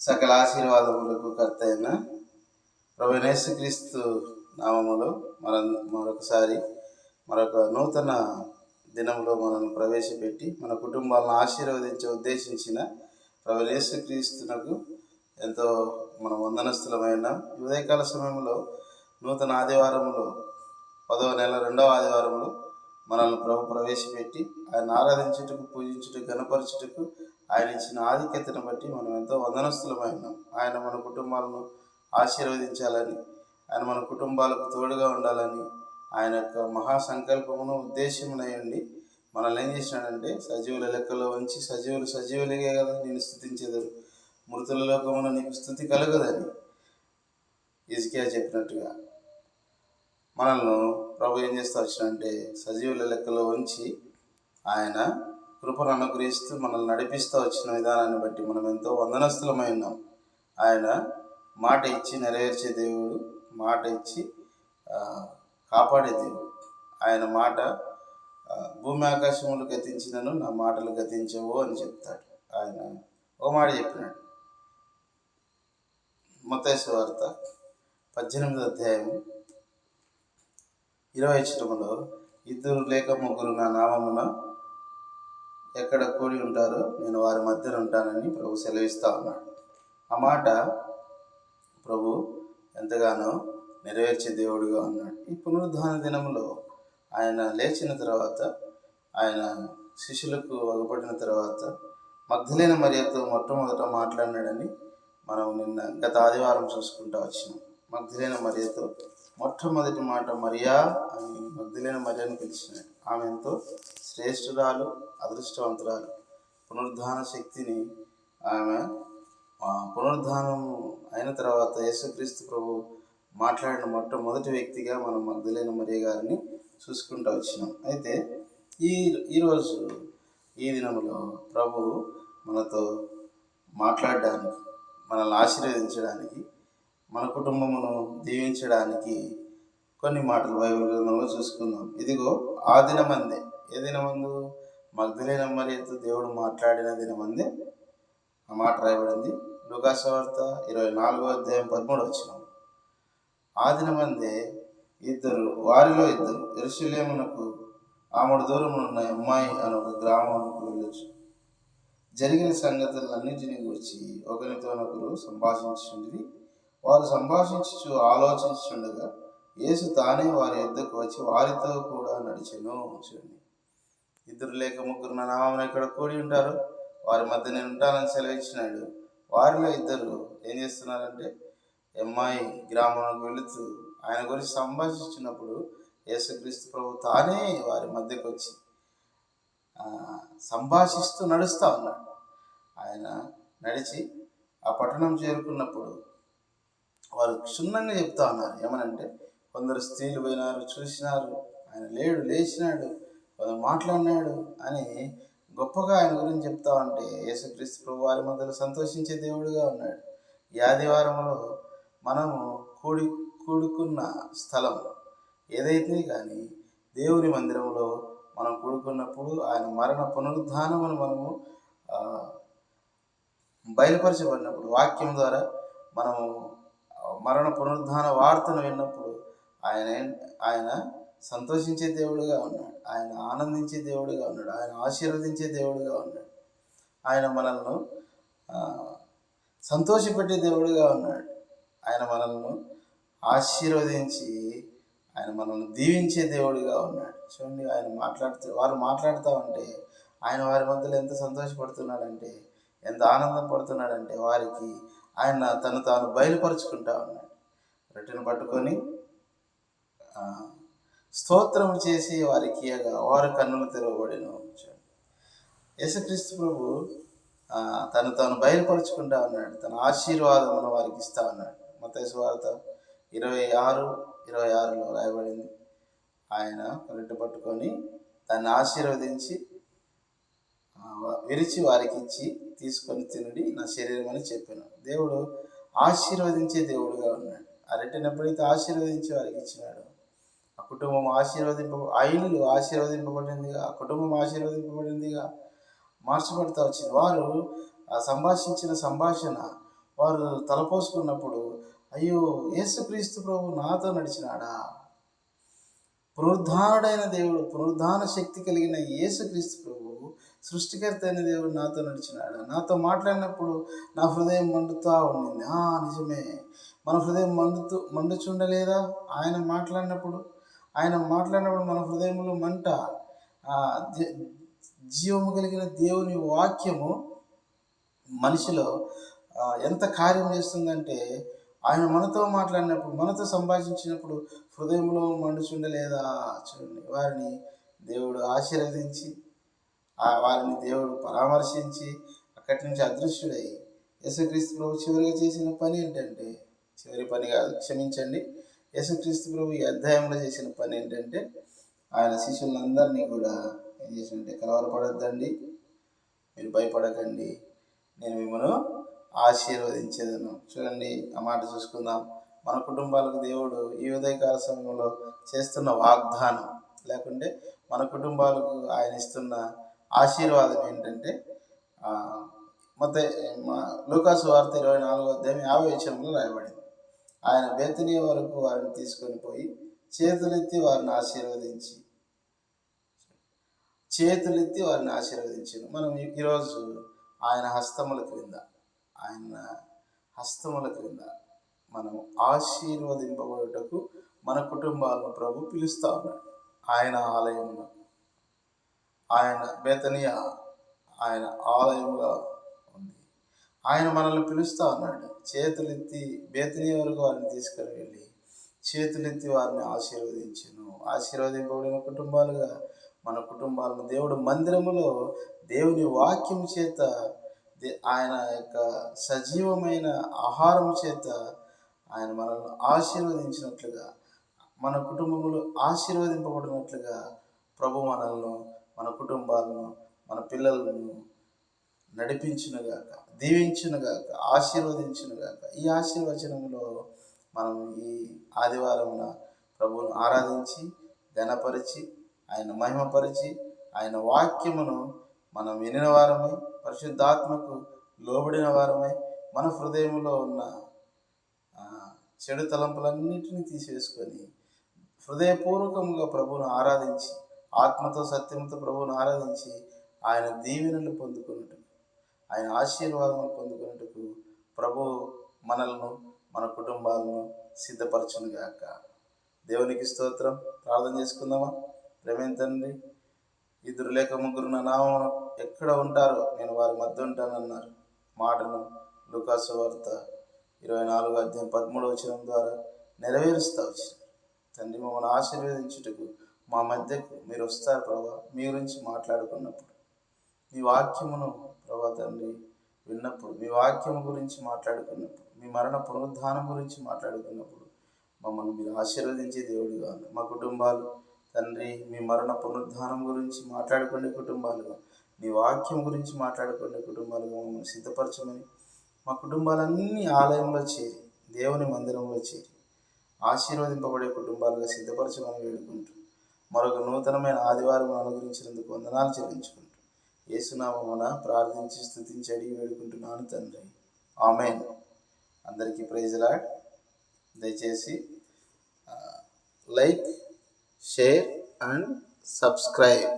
సకల ఆశీర్వాదములకు కర్త అయిన క్రీస్తు నామములో మన మరొకసారి మరొక నూతన దినంలో మనల్ని ప్రవేశపెట్టి మన కుటుంబాలను ఆశీర్వదించే ఉద్దేశించిన క్రీస్తునకు ఎంతో మన వందనస్థులమైన ఉదయకాల సమయంలో నూతన ఆదివారంలో పదవ నెల రెండవ ఆదివారంలో మనల్ని ప్రభు ప్రవేశపెట్టి ఆయన ఆరాధించుటకు పూజించుటకు గణపరచుటకు ఆయన ఇచ్చిన ఆధిక్యతను బట్టి మనం ఎంతో వందనస్థులమైనాం ఆయన మన కుటుంబాలను ఆశీర్వదించాలని ఆయన మన కుటుంబాలకు తోడుగా ఉండాలని ఆయన యొక్క మహాసంకల్పమును ఉద్దేశమునయండి మనల్ని ఏం చేసినాడంటే సజీవుల లెక్కలో ఉంచి సజీవులు సజీవులకే కదా నేను స్థుతించేదారు. మృతుల లోకమున నీకు స్థుతి కలగదని ఇజికియా చెప్పినట్టుగా మనల్ని ప్రభు ఏం చేస్తా వచ్చినంటే సజీవుల లెక్కలో ఉంచి ఆయన కృపను అనుగ్రహిస్తూ మనల్ని నడిపిస్తూ వచ్చిన విధానాన్ని బట్టి మనం ఎంతో వందనస్థులమై ఉన్నాం. ఆయన మాట ఇచ్చి నెరవేర్చే దేవుడు మాట ఇచ్చి కాపాడే దేవుడు. ఆయన మాట భూమి ఆకాశములు గతించినను నా మాటలు గతించవు అని చెప్తాడు. ఆయన ఓ మాట చెప్పినాడు. మతేశ్వ వార్త పద్దెనిమిది అధ్యాయము ఇరవై చిరుములో ఇద్దరు లేక ముగ్గురు నా నామమున ఎక్కడ కూడి ఉంటారో నేను వారి మధ్యన ఉంటానని ప్రభు సెలవిస్తా ఉన్నాడు. ఆ మాట ప్రభు ఎంతగానో నెరవేర్చే దేవుడిగా ఉన్నాడు. ఈ పునరుద్ధాన దినంలో ఆయన లేచిన తర్వాత ఆయన శిష్యులకు వగపడిన తర్వాత మగ్ధులైన మర్యాదతో మొట్టమొదట మాట్లాడినాడని మనం నిన్న గత ఆదివారం చూసుకుంటా వచ్చినాం. మగ్ధులైన మర్యాదతో మొట్టమొదటి మాట మరియా అని మగ్ధులైన మరియని పిలిచినాడు. ఆమె ఎంతో శ్రేష్ఠురాలు అదృష్టవంతురాలు. పునరుద్ధాన శక్తిని ఆమె ఆ, పునరుద్ధానము అయిన తర్వాత యేసుక్రీస్తు ప్రభు మాట్లాడిన మొట్టమొదటి వ్యక్తిగా మనం మగ్ధులైన మరియ గారిని చూసుకుంటూ వచ్చినాం. అయితే ఈ ఈరోజు ఈ దినంలో ప్రభు మనతో మాట్లాడడానికి మనల్ని ఆశీర్వదించడానికి మన కుటుంబమును దీవించడానికి కొన్ని మాటలు బైబిల్ గ్రంథంలో చూసుకుందాం. ఇదిగో ఆ దినమందే. ఏ దినమందు? మగ్ధులైన మరియతో దేవుడు మాట్లాడిన దినమందే. ఆ మాట రాయబడింది. లుకాసవార్త ఇరవై నాలుగో అధ్యాయం పదమూడు వచ్చిన ఆ దినమందే ఇద్దరు వారిలో ఇద్దరు ఎరుసలేమునకు ఆమెడు దూరం ఉన్న అమ్మాయి అని ఒక గ్రామానికి వెళ్ళొచ్చు జరిగిన సంగతులన్నింటినీ గురించి ఒకరితోనొకరు సంభాషించుండి వారు సంభాషించు ఆలోచించుండగా యేసు తానే వారి యొద్దకు వచ్చి వారితో కూడా నడిచెను చూడండి. ఇద్దరు లేక ముగ్గురు నా నామం ఇక్కడ కూడి ఉంటారు వారి మధ్య నేను ఉంటానని సెలవిచ్చినాడు. వారిలో ఇద్దరు ఏం చేస్తున్నారంటే అమ్మాయి గ్రామంలోకి వెళుతూ ఆయన గురించి సంభాషించినప్పుడు యేసుక్రీస్తు ప్రభు తానే వారి మధ్యకు వచ్చి సంభాషిస్తూ నడుస్తూ ఉన్నాడు. ఆయన నడిచి ఆ పట్టణం చేరుకున్నప్పుడు వారు క్షుణ్ణంగా చెప్తా ఉన్నారు. ఏమనంటే కొందరు స్త్రీలు పోయినారు చూసినారు ఆయన లేడు లేచినాడు కొందరు మాట్లాడినాడు అని గొప్పగా ఆయన గురించి చెప్తా ఉంటే యేసుక్రీస్తు ప్రభు వారి మధ్యలో సంతోషించే దేవుడిగా ఉన్నాడు. ఈ ఆదివారంలో మనము కూడి కూడుకున్న స్థలం ఏదైతే కానీ దేవుని మందిరంలో మనం కూడుకున్నప్పుడు ఆయన మరణ పునరుద్ధానమును మనము బయలుపరచబడినప్పుడు వాక్యం ద్వారా మనము మరణ పునరుద్ధాన వార్తను విన్నప్పుడు ఆయన ఆయన సంతోషించే దేవుడుగా ఉన్నాడు. ఆయన ఆనందించే దేవుడుగా ఉన్నాడు. ఆయన ఆశీర్వదించే దేవుడుగా ఉన్నాడు. ఆయన మనల్ని సంతోషపెట్టే దేవుడుగా ఉన్నాడు. ఆయన మనల్ని ఆశీర్వదించి ఆయన మనల్ని దీవించే దేవుడిగా ఉన్నాడు. చూడండి ఆయన మాట్లాడుతూ వారు మాట్లాడుతూ ఉంటే ఆయన వారి మధ్యలో ఎంత సంతోషపడుతున్నాడంటే ఎంత ఆనందం పడుతున్నాడంటే వారికి ఆయన తను తాను బయలుపరుచుకుంటా ఉన్నాడు. రొట్టెను పట్టుకొని స్తోత్రం చేసి వారికి వారి కన్నులు తెరవబడిను యేసుక్రీస్తు ప్రభు తను తాను బయలుపరుచుకుంటా ఉన్నాడు. తన ఆశీర్వాదమును వారికి ఇస్తా ఉన్నాడు. మతేసు వార్త ఇరవై ఆరు ఇరవై ఆరులో రాయబడింది. ఆయన రెట్టు పట్టుకొని దాన్ని ఆశీర్వదించి విరిచి వారికి ఇచ్చి తీసుకొని తినుడి నా శరీరం అని చెప్పాను. దేవుడు ఆశీర్వదించే దేవుడుగా ఉన్నాడు. అరటినప్పుడైతే రొట్టెని ఆశీర్వదించి వారికి ఇచ్చినాడు ఆ కుటుంబం ఆశీర్వదింప ఆ ఇల్లు ఆశీర్వదింపబడిందిగా ఆ కుటుంబం ఆశీర్వదింపబడిందిగా మార్చబడతా వచ్చింది. వారు ఆ సంభాషించిన సంభాషణ వారు తలపోసుకున్నప్పుడు అయ్యో యేసుక్రీస్తు ప్రభు నాతో నడిచినాడా? పునరుద్ధానుడైన దేవుడు పునరుద్ధాన శక్తి కలిగిన యేసుక్రీస్తు ప్రభు సృష్టికర్త అయిన దేవుడు నాతో నడిచినాడు. నాతో మాట్లాడినప్పుడు నా హృదయం మండుతూ ఉండింది. ఆ నిజమే. మన హృదయం మండుతూ మండుచుండలేదా? ఆయన మాట్లాడినప్పుడు ఆయన మాట్లాడినప్పుడు మన హృదయంలో మంట జీవము కలిగిన దేవుని వాక్యము మనిషిలో ఎంత కార్యం చేస్తుందంటే ఆయన మనతో మాట్లాడినప్పుడు మనతో సంభాషించినప్పుడు హృదయంలో మండుచుండలేదా? చూడండి వారిని దేవుడు ఆశీర్వదించి వారిని దేవుడు పరామర్శించి అక్కడి నుంచి అదృశ్యుడై యేసుక్రీస్తు ప్రభు చివరిగా చేసిన పని ఏంటంటే చివరి పని కాదు క్షమించండి. యేసుక్రీస్తు ప్రభు ఈ అధ్యాయంలో చేసిన పని ఏంటంటే ఆయన శిష్యులందరినీ కూడా ఏం చేసినట్టే కలవరపడద్దండి మీరు భయపడకండి నేను మిమ్మల్ని ఆశీర్వదించేదను. చూడండి ఆ మాట చూసుకుందాం. మన కుటుంబాలకు దేవుడు ఈ ఉదయకాల సమయంలో చేస్తున్న వాగ్దానం లేకుంటే మన కుటుంబాలకు ఆయన ఇస్తున్న ఆశీర్వాదం ఏంటంటే ఆ, మొత్తం మా లూకాసు వార్త ఇరవై నాలుగో అధ్యాయం యాభై విషయంలో రాయబడింది. ఆయన బేతనీయ వరకు వారిని తీసుకొని పోయి చేతులెత్తి వారిని ఆశీర్వదించి చేతులెత్తి వారిని ఆశీర్వదించాను మనం ఈ- ఈరోజు ఆయన హస్తముల క్రింద ఆయన హస్తముల క్రింద మనం ఆశీర్వదింపబడుటకు మన కుటుంబాలను ప్రభు పిలుస్తా ఉన్నాడు. ఆయన ఆలయంలో ఆయన బేతనీయ ఆయన ఆలయంగా ఉంది. ఆయన మనల్ని పిలుస్తూ ఉన్నాడు. చేతులెత్తి బేతనీయ వరకు వారిని తీసుకొని వెళ్ళి చేతులెత్తి వారిని ఆశీర్వదించను. ఆశీర్వదింపబడిన కుటుంబాలుగా మన కుటుంబాలను దేవుడు మందిరములో దేవుని వాక్యం చేత దే- ఆయన యొక్క సజీవమైన ఆహారం చేత ఆయన మనల్ని ఆశీర్వదించినట్లుగా మన కుటుంబములు ఆశీర్వదింపబడినట్లుగా ప్రభు మనల్ని మన కుటుంబాలను మన పిల్లలను నడిపించునుగాక దీవించునుగాక ఆశీర్వదించునుగాక ఈ ఆశీర్వచనంలో మనం ఈ ఆదివారమున ప్రభువును ఆరాధించి ఘనపరిచి ఆయన మహిమపరిచి ఆయన వాక్యమును మనం వినిన వారమై పరిశుద్ధాత్మకు లోబడిన వారమై మన హృదయంలో ఉన్న చెడు తలంపులన్నిటిని తీసివేసుకొని హృదయపూర్వకంగా ప్రభువును ఆరాధించి ఆత్మతో సత్యంతో ప్రభువును ఆరాధించి ఆయన దీవెనలు పొందుకున్నట్టు ఆయన ఆశీర్వాదం పొందుకున్నట్టుకు ప్రభు మనలను మన కుటుంబాలను సిద్ధపరచునుగాక. దేవునికి స్తోత్రం. ప్రార్థన చేసుకుందామా? ప్రేమేం తండ్రి ఇద్దరు లేక ముగ్గురు నా నామం ఎక్కడ ఉంటారో నేను వారి మధ్య ఉంటానన్నారు. మాటను లుకాసు వార్త ఇరవై నాలుగు అధ్యాయం పదమూడు వచనం ద్వారా నెరవేరుస్తా వచ్చిన తండ్రి మమ్మల్ని ఆశీర్వదించుటకు మా మధ్యకు మీరు వస్తారు ప్రభా మీ గురించి మాట్లాడుకున్నప్పుడు. మీ వాక్యమును ప్రభా తండ్రి విన్నప్పుడు మీ వాక్యము గురించి మాట్లాడుకున్నప్పుడు మీ మరణ పునరుద్ధానం గురించి మాట్లాడుకున్నప్పుడు మమ్మల్ని మీరు ఆశీర్వదించే దేవుడిగా మా కుటుంబాలు తండ్రి మీ మరణ పునరుద్ధానం గురించి మాట్లాడుకునే కుటుంబాలుగా మీ వాక్యం గురించి మాట్లాడుకునే కుటుంబాలుగా మమ్మల్ని సిద్ధపరచమని మా కుటుంబాలన్నీ ఆలయంలో చేరి దేవుని మందిరంలో చేరి ఆశీర్వదింపబడే కుటుంబాలుగా సిద్ధపరచమని వేడుకుంటూ మరొక నూతనమైన ఆదివారం అనుగ్రహించినందుకు వందనాలు చెల్లించుకుంటూ యేసునామమున ప్రార్థించి స్థుతించి అడిగి వేడుకుంటున్నాను తండ్రి. ఆమెన్. అందరికీ ప్రైజ్ లాడ్ దయచేసి లైక్ షేర్ అండ్ సబ్స్క్రైబ్.